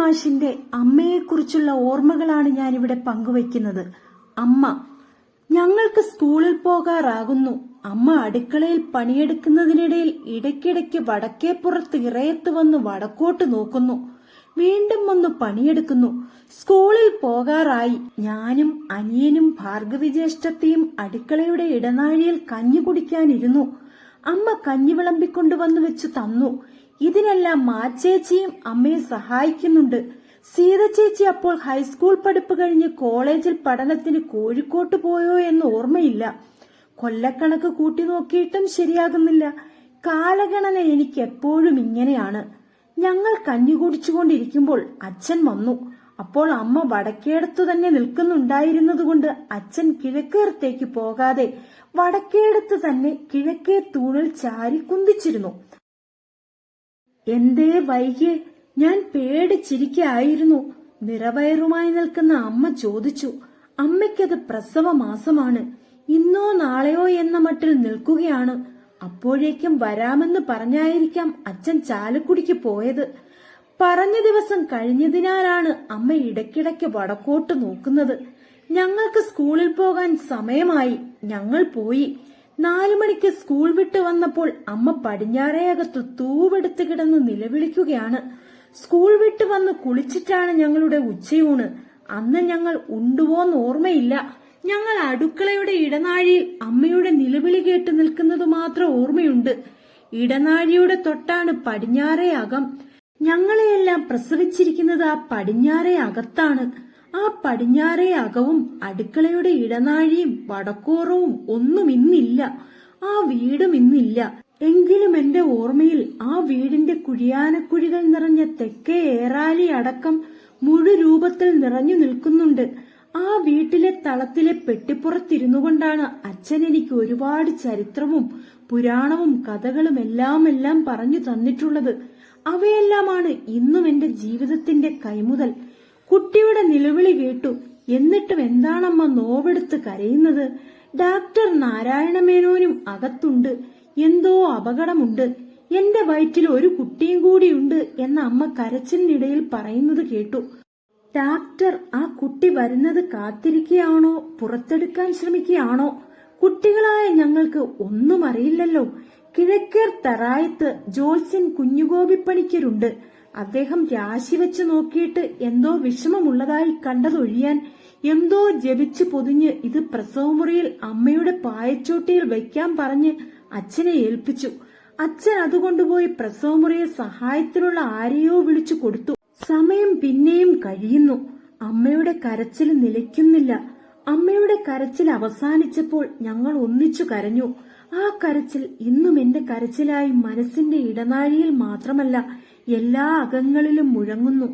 മാഷിന്റെ അമ്മയെക്കുറിച്ചുള്ള ഓർമ്മകളാണ് ഞാനിവിടെ പങ്കുവയ്ക്കുന്നത്. അമ്മ ഞങ്ങൾക്ക് സ്കൂളിൽ പോകാറാകുന്നു. അമ്മ അടുക്കളയിൽ പണിയെടുക്കുന്നതിനിടയിൽ ഇടയ്ക്കിടയ്ക്ക് വടക്കേപ്പുറത്ത് ഇറയത്ത് വന്ന് വടക്കോട്ട് നോക്കുന്നു. വീണ്ടും വന്ന് പണിയെടുക്കുന്നു. സ്കൂളിൽ പോകാറായി. ഞാനും അനിയനും ഭാർഗവി ജ്യേഷ്ഠത്തെയും അടുക്കളയുടെ ഇടനാഴിയിൽ കഞ്ഞി കുടിക്കാനിരുന്നു. അമ്മ കഞ്ഞി വിളമ്പിക്കൊണ്ടുവന്നു വെച്ചു തന്നു. ഇതിനെല്ലാം മാച്ചേച്ചിയും അമ്മയെ സഹായിക്കുന്നുണ്ട്. സീത ചേച്ചി അപ്പോൾ ഹൈസ്കൂൾ പഠിപ്പ് കഴിഞ്ഞ് കോളേജിൽ പഠനത്തിന് കോഴിക്കോട്ട് പോയോ എന്ന് ഓർമ്മയില്ല. കൊല്ലക്കണക്ക് കൂട്ടി നോക്കിയിട്ടും ശരിയാകുന്നില്ല. കാലഗണന എനിക്ക് എപ്പോഴും ഇങ്ങനെയാണ്. ഞങ്ങൾ കഞ്ഞി കുടിച്ചുകൊണ്ടിരിക്കുമ്പോൾ അച്ഛൻ വന്നു. അപ്പോൾ അമ്മ വടക്കേടത്തു തന്നെ നിൽക്കുന്നുണ്ടായിരുന്നതുകൊണ്ട് അച്ഛൻ കിഴക്കേർത്തേക്ക് പോകാതെ വടക്കേടത്ത് തന്നെ കിഴക്കേ തൂണിൽ ചാരി കുന്തിച്ചിരുന്നു എന്തേ വൈകിയേ ഞാൻ പേടിച്ചിരിക്കായിരുന്നു നിറവയറുമായി നിൽക്കുന്ന അമ്മ ചോദിച്ചു അമ്മയ്ക്കത് പ്രസവ മാസമാണ് ഇന്നോ നാളെയോ എന്ന മട്ടിൽ നിൽക്കുകയാണ്. അപ്പോഴേക്കും വരാമെന്ന് പറഞ്ഞായിരിക്കാം അച്ഛൻ ചാലക്കുടിക്ക് പോയത്. പറഞ്ഞ ദിവസം കഴിഞ്ഞതിനാലാണ് അമ്മ ഇടയ്ക്കിടയ്ക്ക് വടക്കോട്ട് നോക്കുന്നത്. ഞങ്ങൾക്ക് സ്കൂളിൽ പോകാൻ സമയമായി. ഞങ്ങൾ പോയി. നാലു മണിക്ക് സ്കൂൾ വിട്ട് വന്നപ്പോൾ അമ്മ പടിഞ്ഞാറേയകത്ത് തൂവെടുത്ത് കിടന്ന് നിലവിളിക്കുകയാണ്. സ്കൂൾ വിട്ട് വന്ന് കുളിച്ചിട്ടാണ് ഞങ്ങളുടെ ഉച്ചയൂണ്. അന്ന് ഞങ്ങൾ ഉണ്ടുവോന്ന് ഓർമ്മയില്ല. ഞങ്ങൾ അടുക്കളയുടെ ഇടനാഴിയിൽ അമ്മയുടെ നിലവിളി കേട്ട് നിൽക്കുന്നത് മാത്രം ഓർമ്മയുണ്ട്. ഇടനാഴിയുടെ തൊട്ടാണ് പടിഞ്ഞാറേ അകം. ഞങ്ങളെയെല്ലാം പ്രസവിച്ചിരിക്കുന്നത് ആ പടിഞ്ഞാറേ അകത്താണ്. ആ പടിഞ്ഞാറേ അകവും അടുക്കളയുടെ ഇടനാഴിയും വടക്കോറവും ഒന്നും ഇന്നില്ല. ആ വീടും ഇന്നില്ല. എങ്കിലും എന്റെ ഓർമ്മയിൽ ആ വീടിന്റെ കുഴിയാനക്കുഴികൾ നിറഞ്ഞ തെക്കേ ഏറാലി അടക്കം മുഴുരൂപത്തിൽ നിറഞ്ഞു നിൽക്കുന്നുണ്ട്. ആ വീട്ടിലെ തളത്തിലെ പെട്ടിപ്പുറത്തിരുന്നു കൊണ്ടാണ് അച്ഛൻ എനിക്ക് ഒരുപാട് ചരിത്രവും പുരാണവും കഥകളും എല്ലാം എല്ലാം പറഞ്ഞു തന്നിട്ടുള്ളത്. അവയെല്ലാമാണ് ഇന്നും എന്റെ ജീവിതത്തിന്റെ കൈമുതൽ. കുട്ടിയുടെ നിലവിളി കേട്ടു. എന്നിട്ടും എന്താണമ്മ നോവെടുത്ത് കരയുന്നത്? ഡാക്ടർ നാരായണമേനോനും അകത്തുണ്ട്. എന്തോ അപകടമുണ്ട്. എന്റെ വയറ്റിൽ ഒരു കുട്ടിയും കൂടിയുണ്ട് എന്ന അമ്മ കരച്ചിലിനിടയിൽ പറയുന്നത് കേട്ടു. ഡാക്ടർ ആ കുട്ടി വരുന്നത് കാത്തിരിക്കുകയാണോ? പുറത്തെടുക്കാൻ ശ്രമിക്കുകയാണോ? കുട്ടികളായ ഞങ്ങൾക്ക് ഒന്നും അറിയില്ലല്ലോ. കിഴക്കേർ തറായത്ത് ജോത്സ്യൻ കുഞ്ഞുഗോപിപ്പണിക്കരുണ്ട്. അദ്ദേഹം രാശി വെച്ച് നോക്കിയിട്ട് എന്തോ വിഷമമുള്ളതായി കണ്ടതൊഴിയാൻ എന്തോ ജപിച്ച് പൊതിഞ്ഞ് ഇത് പ്രസവമുറിയിൽ അമ്മയുടെ പായച്ചോട്ടിയിൽ വെക്കാൻ പറഞ്ഞ് അച്ഛനെ ഏൽപ്പിച്ചു. അച്ഛൻ അതുകൊണ്ടുപോയി പ്രസവമുറിയെ സഹായത്തിനുള്ള ആരെയോ വിളിച്ചു കൊടുത്തു. സമയം പിന്നെയും കഴിയുന്നു. അമ്മയുടെ കരച്ചിൽ നിലയ്ക്കുന്നില്ല. അമ്മയുടെ കരച്ചിൽ അവസാനിച്ചപ്പോൾ ഞങ്ങൾ ഒന്നിച്ചു കരഞ്ഞു. ആ കരച്ചിൽ ഇന്നും എന്റെ കരച്ചിലായി മനസ്സിന്റെ ഇടനാഴിയിൽ മാത്രമല്ല എല്ലാ അകങ്ങളിലും മുഴങ്ങുന്നു.